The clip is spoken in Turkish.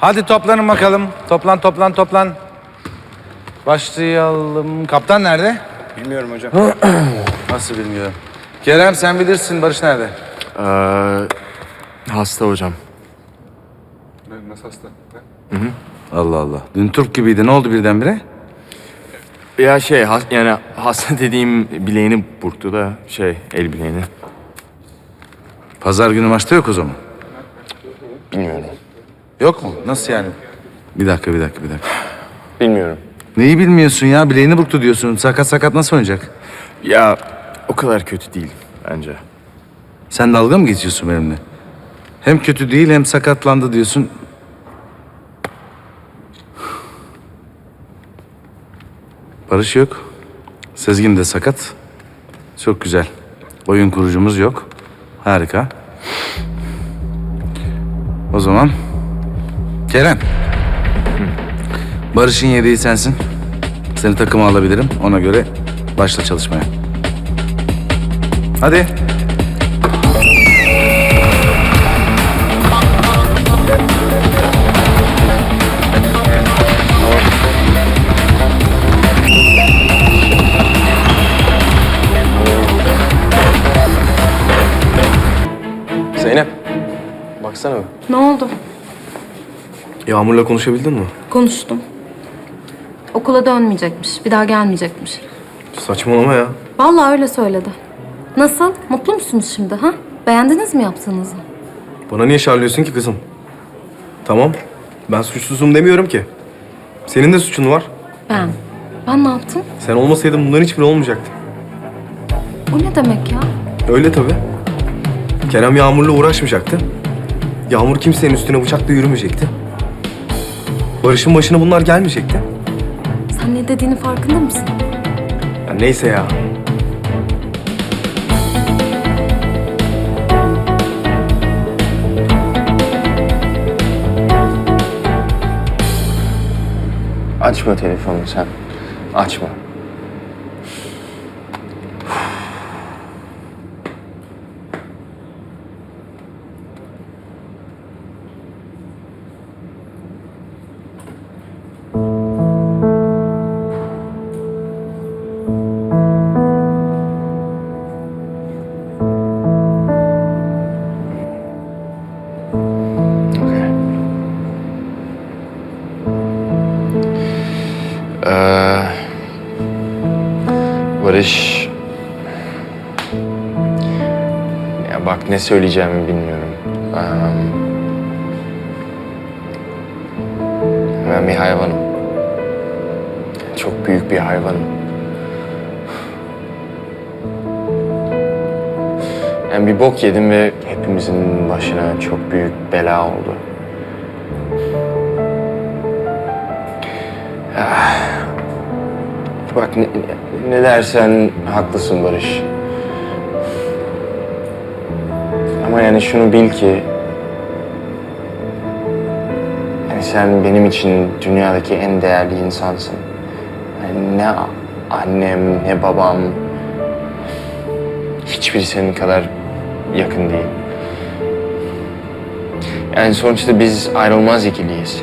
Hadi toplanın bakalım. Toplan toplan toplan. Başlayalım. Kaptan nerede? Bilmiyorum hocam. Nasıl bilmiyorum. Kerem sen bilirsin. Barış nerede? Ee, hasta hocam. Nasıl hasta? Allah Allah. Dün Türk gibiydi. Ne oldu birdenbire? Ya şey has- yani hasta dediğim bileğini burktu da şey el bileğini. Pazar günü maçta yok o zaman. Yok mu? Nasıl yani? Bir dakika bir dakika bir dakika. Bilmiyorum. Neyi bilmiyorsun ya? Bileğini burktu diyorsun. Sakat sakat nasıl oynayacak? Ya o kadar kötü değil bence. Sen dalga mı geçiyorsun benimle? Hem kötü değil hem sakatlandı diyorsun. Barış yok. Sezgin de sakat. Çok güzel. Oyun kurucumuz yok. Harika. O zaman Kerem. Barış'ın yedeği sensin. Seni takıma alabilirim. Ona göre başla çalışmaya. Hadi. Zeynep. Baksana. Ne oldu? Yağmur'la konuşabildin mi? Konuştum. Okula dönmeyecekmiş. Bir daha gelmeyecekmiş. Saçmalama ya. Vallahi öyle söyledi. Nasıl? Mutlu musunuz şimdi ha? Beğendiniz mi yaptığınızı? Bana niye şarlıyorsun ki kızım? Tamam. Ben suçsuzum demiyorum ki. Senin de suçun var. Ben. Ben ne yaptım? Sen olmasaydın bunların hiçbiri olmayacaktı. O ne demek ya? Öyle tabii. Kerem Yağmur'la uğraşmayacaktı. Yağmur kimsenin üstüne bıçakla yürümeyecekti. Barış'ın başına bunlar gelmeyecekti. Sen ne dediğini farkında mısın? Ya neyse ya. Açma telefonu sen. Açma. Barış... Ya bak ne söyleyeceğimi bilmiyorum. Ben bir hayvanım. Çok büyük bir hayvanım. Yani bir bok yedim ve hepimizin başına çok büyük bela oldu. Bak ne, ne dersen haklısın Barış. Ama yani şunu bil ki... Yani sen benim için dünyadaki en değerli insansın. Yani ne annem ne babam... Hiçbiri senin kadar yakın değil. Yani sonuçta biz ayrılmaz ikiliyiz.